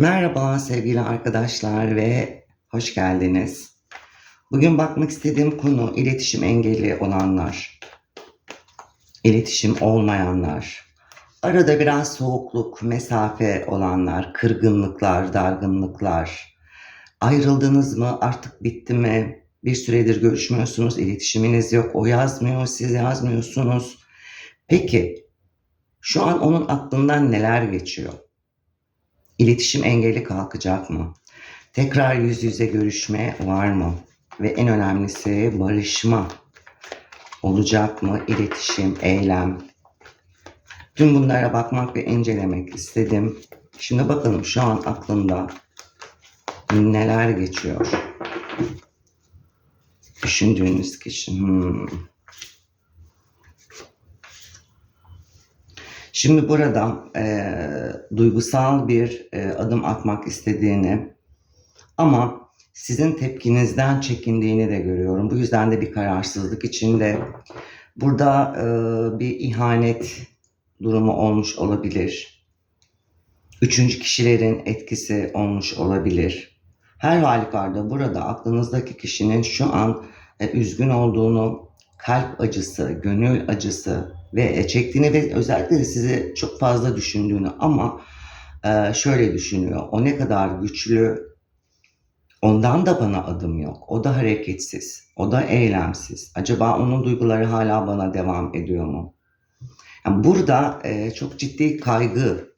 Merhaba sevgili arkadaşlar ve hoş geldiniz. Bugün bakmak istediğim konu iletişim engelli olanlar, iletişim olmayanlar, arada biraz soğukluk, mesafe olanlar, kırgınlıklar, dargınlıklar, ayrıldınız mı, artık bitti mi, bir süredir görüşmüyorsunuz, iletişiminiz yok, o yazmıyor, siz yazmıyorsunuz. Peki şu an onun aklından neler geçiyor? İletişim engeli kalkacak mı? Tekrar yüz yüze görüşme var mı? Ve en önemlisi barışma olacak mı? İletişim, eylem. Tüm bunlara bakmak ve incelemek istedim. Şimdi bakalım şu an aklında neler geçiyor? Düşündüğünüz kişi. Hmm. Şimdi burada e, duygusal bir e, adım atmak istediğini ama sizin tepkinizden çekindiğini de görüyorum. Bu yüzden de bir kararsızlık içinde. Burada e, bir ihanet durumu olmuş olabilir. Üçüncü kişilerin etkisi olmuş olabilir. Her halükarda burada aklınızdaki kişinin şu an e, üzgün olduğunu, kalp acısı, gönül acısı ve e, çektiğini ve özellikle de sizi çok fazla düşündüğünü ama e, şöyle düşünüyor. O ne kadar güçlü, ondan da bana adım yok. O da hareketsiz, o da eylemsiz. Acaba onun duyguları hala bana devam ediyor mu? Yani burada e, çok ciddi kaygı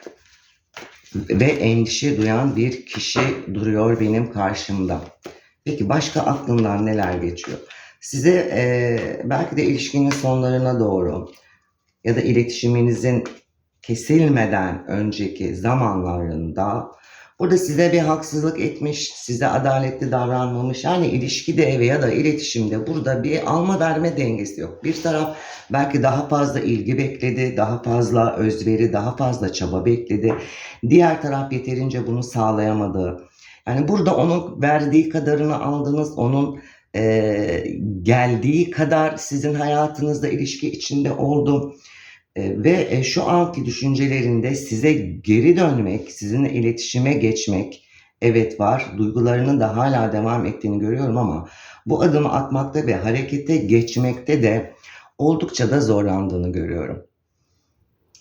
ve endişe duyan bir kişi duruyor benim karşımda. Peki başka aklından neler geçiyor? Size e, belki de ilişkinin sonlarına doğru ya da iletişiminizin kesilmeden önceki zamanlarında burada size bir haksızlık etmiş, size adaletli davranmamış. Yani ilişkide ya da iletişimde burada bir alma verme dengesi yok. Bir taraf belki daha fazla ilgi bekledi, daha fazla özveri, daha fazla çaba bekledi. Diğer taraf yeterince bunu sağlayamadı. Yani burada onun verdiği kadarını aldınız, onun e, geldiği kadar sizin hayatınızda ilişki içinde oldu. E, ve e, şu anki düşüncelerinde size geri dönmek, sizinle iletişime geçmek evet var. Duygularının da hala devam ettiğini görüyorum ama bu adımı atmakta ve harekete geçmekte de oldukça da zorlandığını görüyorum.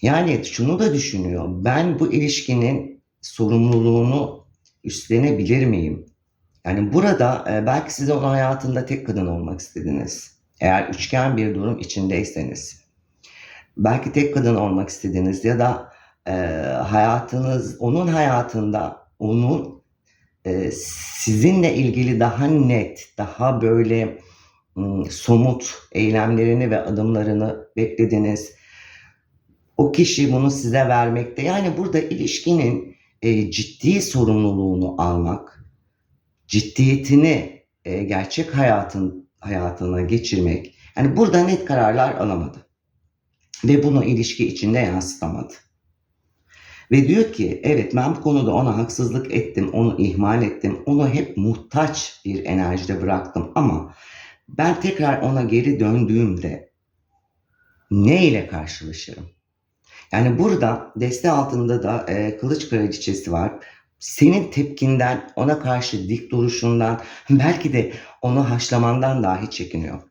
Yani şunu da düşünüyor. Ben bu ilişkinin sorumluluğunu üstlenebilir miyim? Yani burada e, belki siz onun hayatında tek kadın olmak istediniz. Eğer üçgen bir durum içindeyseniz. Belki tek kadın olmak istediniz ya da e, hayatınız, onun hayatında onun e, sizinle ilgili daha net, daha böyle somut eylemlerini ve adımlarını beklediniz. O kişi bunu size vermekte. Yani burada ilişkinin e, ciddi sorumluluğunu almak, ciddiyetini e, gerçek hayatın hayatına geçirmek. Yani burada net kararlar alamadı. Ve bunu ilişki içinde yansıtamadı. Ve diyor ki evet ben bu konuda ona haksızlık ettim, onu ihmal ettim, onu hep muhtaç bir enerjide bıraktım ama ben tekrar ona geri döndüğümde ne ile karşılaşırım? Yani burada deste altında da e, kılıç kraliçesi var senin tepkinden, ona karşı dik duruşundan, belki de onu haşlamandan dahi çekiniyor.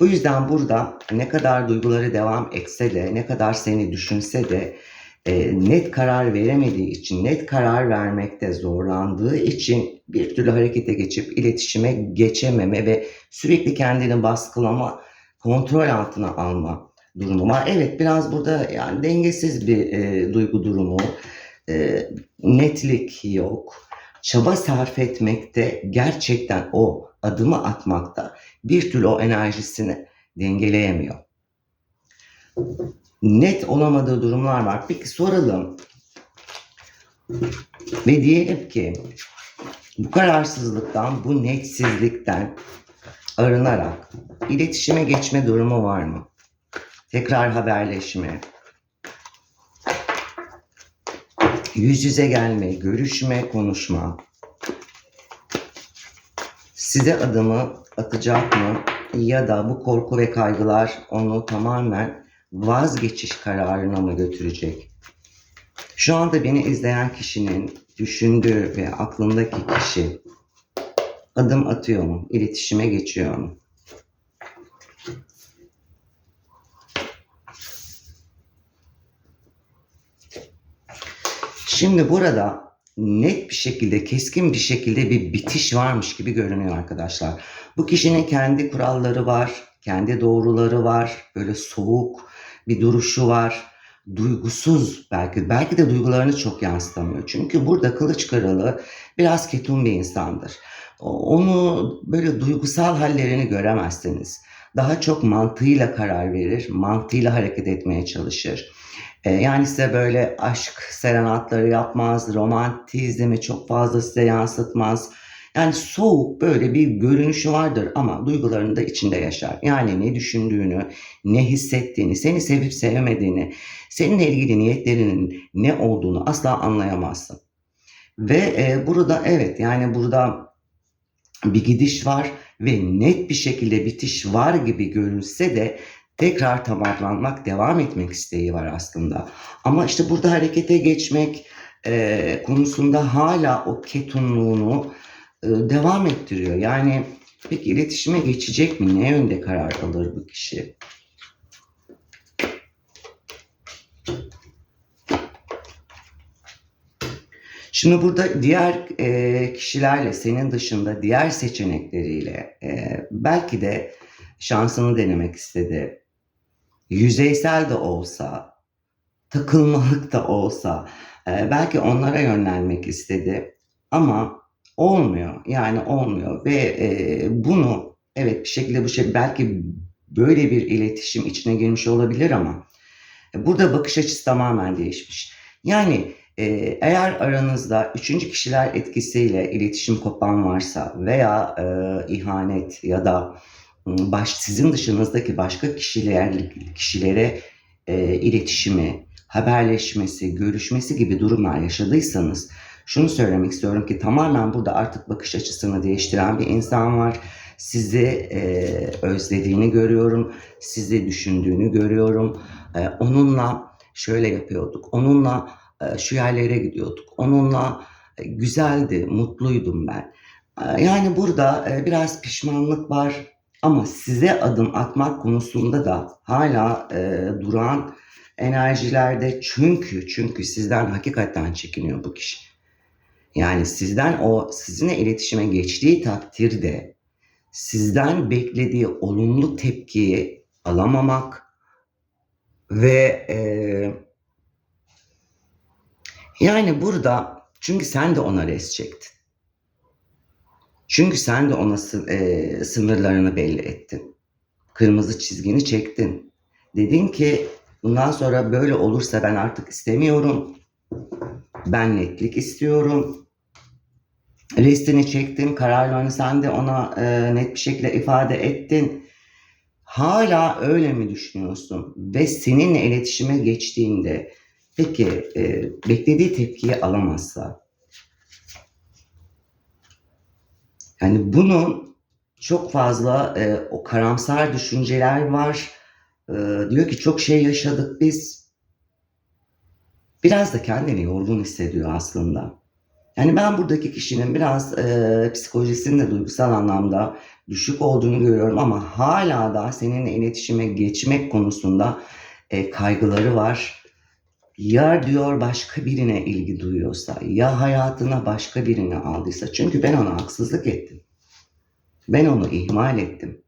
Bu yüzden burada ne kadar duyguları devam etse de, ne kadar seni düşünse de e, net karar veremediği için, net karar vermekte zorlandığı için bir türlü harekete geçip iletişime geçememe ve sürekli kendini baskılama, kontrol altına alma durumu var. Evet biraz burada yani dengesiz bir e, duygu durumu e, netlik yok. Çaba sarf etmekte gerçekten o adımı atmakta bir türlü o enerjisini dengeleyemiyor. Net olamadığı durumlar var. Peki soralım. Ve diyelim ki bu kararsızlıktan, bu netsizlikten arınarak iletişime geçme durumu var mı? Tekrar haberleşme, yüz yüze gelme, görüşme, konuşma. Size adımı atacak mı? Ya da bu korku ve kaygılar onu tamamen vazgeçiş kararına mı götürecek? Şu anda beni izleyen kişinin düşündüğü ve aklındaki kişi adım atıyor mu? İletişime geçiyor mu? Şimdi burada net bir şekilde, keskin bir şekilde bir bitiş varmış gibi görünüyor arkadaşlar. Bu kişinin kendi kuralları var, kendi doğruları var, böyle soğuk bir duruşu var, duygusuz belki, belki de duygularını çok yansıtamıyor. Çünkü burada kılıç kralı biraz ketum bir insandır. Onu böyle duygusal hallerini göremezsiniz. Daha çok mantığıyla karar verir, mantığıyla hareket etmeye çalışır. E, yani size böyle aşk serenatları yapmaz, romantizmi çok fazla size yansıtmaz. Yani soğuk böyle bir görünüşü vardır ama duygularını da içinde yaşar. Yani ne düşündüğünü, ne hissettiğini, seni sevip sevmediğini, seninle ilgili niyetlerinin ne olduğunu asla anlayamazsın. Ve e, burada evet yani burada bir gidiş var ve net bir şekilde bitiş var gibi görünse de tekrar tamamlanmak, devam etmek isteği var aslında. Ama işte burada harekete geçmek e, konusunda hala o ketumluğunu e, devam ettiriyor. Yani peki iletişime geçecek mi? Ne yönde karar alır bu kişi? Şimdi burada diğer e, kişilerle, senin dışında diğer seçenekleriyle e, belki de şansını denemek istedi. Yüzeysel de olsa, takılmalık da olsa e, belki onlara yönlenmek istedi. Ama olmuyor. Yani olmuyor ve e, bunu evet bir şekilde bu şey belki böyle bir iletişim içine girmiş olabilir ama burada bakış açısı tamamen değişmiş. Yani e, eğer aranızda üçüncü kişiler etkisiyle iletişim kopan varsa veya e, ihanet ya da baş, sizin dışınızdaki başka kişiler kişilere e, iletişimi, haberleşmesi, görüşmesi gibi durumlar yaşadıysanız şunu söylemek istiyorum ki tamamen burada artık bakış açısını değiştiren bir insan var. Sizi e, özlediğini görüyorum, sizi düşündüğünü görüyorum. E, onunla şöyle yapıyorduk, onunla e, şu yerlere gidiyorduk, onunla e, güzeldi, mutluydum ben. E, yani burada e, biraz pişmanlık var ama size adım atmak konusunda da hala e, duran enerjilerde çünkü çünkü sizden hakikaten çekiniyor bu kişi. Yani sizden o sizinle iletişime geçtiği takdirde sizden beklediği olumlu tepkiyi alamamak ve e, yani burada çünkü sen de ona res çektin. Çünkü sen de ona e, sınırlarını belli ettin. Kırmızı çizgini çektin. Dedin ki bundan sonra böyle olursa ben artık istemiyorum. Ben netlik istiyorum. Restini çektin, kararlarını sen de ona e, net bir şekilde ifade ettin. Hala öyle mi düşünüyorsun? Ve seninle iletişime geçtiğinde peki e, beklediği tepkiyi alamazsa? Yani bunun çok fazla e, o karamsar düşünceler var. E, diyor ki çok şey yaşadık biz. Biraz da kendini yorgun hissediyor aslında. Yani ben buradaki kişinin biraz e, psikolojisinin de duygusal anlamda düşük olduğunu görüyorum ama hala da seninle iletişime geçmek konusunda e, kaygıları var. Ya diyor başka birine ilgi duyuyorsa, ya hayatına başka birini aldıysa. Çünkü ben ona haksızlık ettim. Ben onu ihmal ettim.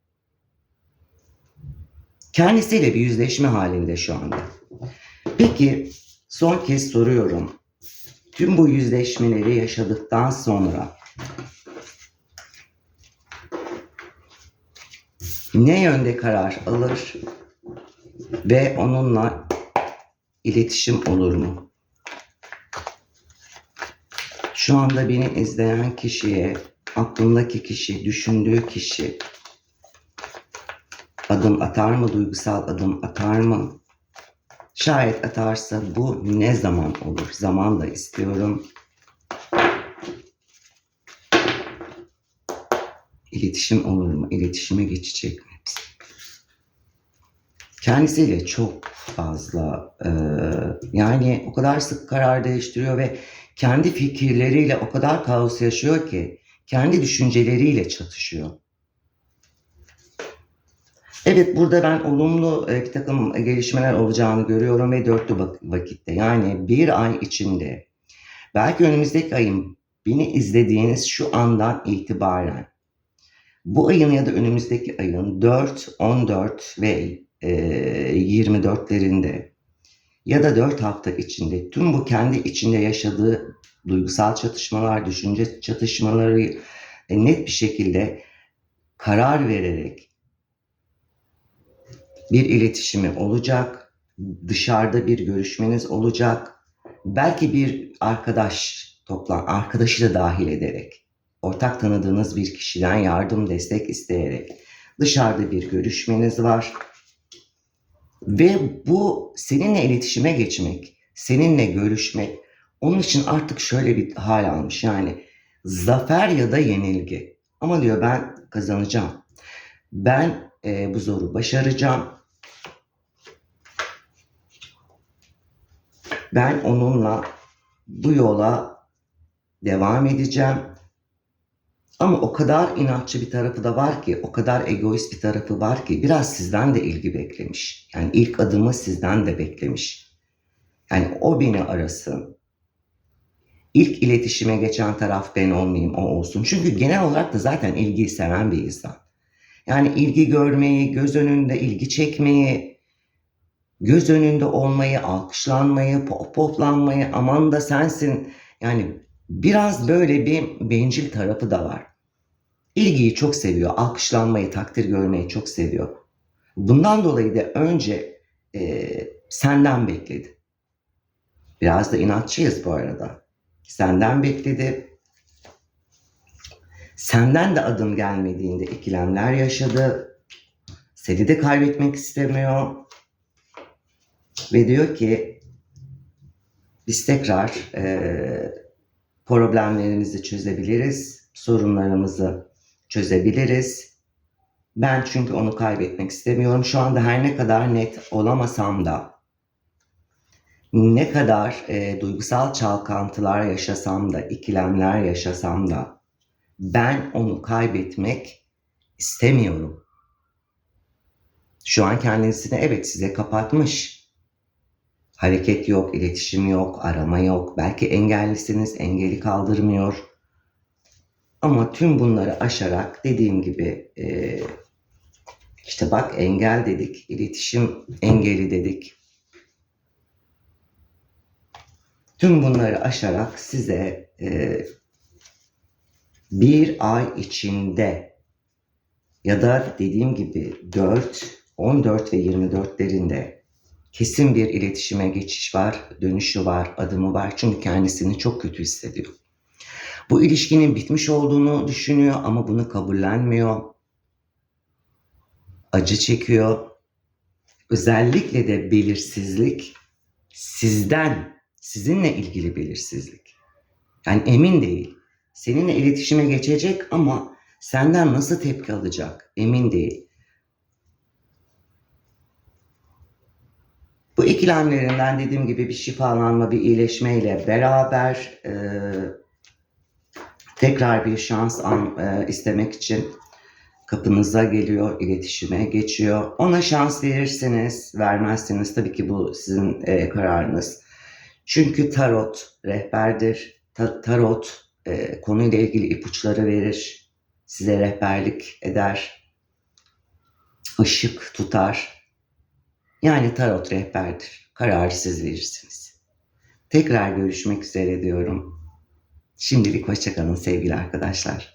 Kendisiyle bir yüzleşme halinde şu anda. Peki son kez soruyorum. Tüm bu yüzleşmeleri yaşadıktan sonra ne yönde karar alır ve onunla iletişim olur mu? Şu anda beni izleyen kişiye, aklındaki kişi, düşündüğü kişi adım atar mı, duygusal adım atar mı? Şayet atarsa bu ne zaman olur? Zaman da istiyorum. İletişim olur mu? İletişime geçecek mi? Kendisiyle çok fazla e, yani o kadar sık karar değiştiriyor ve kendi fikirleriyle o kadar kaos yaşıyor ki kendi düşünceleriyle çatışıyor. Evet burada ben olumlu e, bir takım gelişmeler olacağını görüyorum ve dörtlü vak- vakitte yani bir ay içinde belki önümüzdeki ayın beni izlediğiniz şu andan itibaren bu ayın ya da önümüzdeki ayın 4, 14 ve 24'lerinde ya da 4 hafta içinde tüm bu kendi içinde yaşadığı duygusal çatışmalar, düşünce çatışmaları e, net bir şekilde karar vererek bir iletişimi olacak, dışarıda bir görüşmeniz olacak, belki bir arkadaş toplan, arkadaşı da dahil ederek, ortak tanıdığınız bir kişiden yardım, destek isteyerek dışarıda bir görüşmeniz var. Ve bu seninle iletişime geçmek, seninle görüşmek onun için artık şöyle bir hal almış yani zafer ya da yenilgi. Ama diyor ben kazanacağım. Ben e, bu zoru başaracağım. Ben onunla bu yola devam edeceğim. Ama o kadar inatçı bir tarafı da var ki, o kadar egoist bir tarafı var ki biraz sizden de ilgi beklemiş. Yani ilk adımı sizden de beklemiş. Yani o beni arasın. İlk iletişime geçen taraf ben olmayayım, o olsun. Çünkü genel olarak da zaten ilgiyi seven bir insan. Yani ilgi görmeyi, göz önünde ilgi çekmeyi, göz önünde olmayı, alkışlanmayı, pop poplanmayı, aman da sensin. Yani biraz böyle bir bencil tarafı da var. İlgiyi çok seviyor, alkışlanmayı, takdir görmeyi çok seviyor. Bundan dolayı da önce e, senden bekledi. Biraz da inatçıyız bu arada. Senden bekledi. Senden de adım gelmediğinde ikilemler yaşadı. Seni de kaybetmek istemiyor. Ve diyor ki biz tekrar e, problemlerimizi çözebiliriz, sorunlarımızı çözebiliriz. Ben çünkü onu kaybetmek istemiyorum. Şu anda her ne kadar net olamasam da, ne kadar e, duygusal çalkantılar yaşasam da, ikilemler yaşasam da, ben onu kaybetmek istemiyorum. Şu an kendisini evet size kapatmış. Hareket yok, iletişim yok, arama yok. Belki engellisiniz, engeli kaldırmıyor. Ama tüm bunları aşarak dediğim gibi e, işte bak engel dedik, iletişim engeli dedik. Tüm bunları aşarak size e, bir ay içinde ya da dediğim gibi 4, 14 ve 24'lerinde kesin bir iletişime geçiş var, dönüşü var, adımı var. Çünkü kendisini çok kötü hissediyor. Bu ilişkinin bitmiş olduğunu düşünüyor ama bunu kabullenmiyor. Acı çekiyor. Özellikle de belirsizlik sizden, sizinle ilgili belirsizlik. Yani emin değil. Seninle iletişime geçecek ama senden nasıl tepki alacak emin değil. Bu ikilemlerinden dediğim gibi bir şifalanma, bir iyileşmeyle beraber e, tekrar bir şans an, e, istemek için kapınıza geliyor, iletişime geçiyor. Ona şans verirsiniz, vermezsiniz. Tabii ki bu sizin e, kararınız. Çünkü tarot rehberdir. Ta- tarot e, konuyla ilgili ipuçları verir. Size rehberlik eder. Işık tutar. Yani tarot rehberdir. Kararı siz verirsiniz. Tekrar görüşmek üzere diyorum. Şimdilik hoşçakalın sevgili arkadaşlar.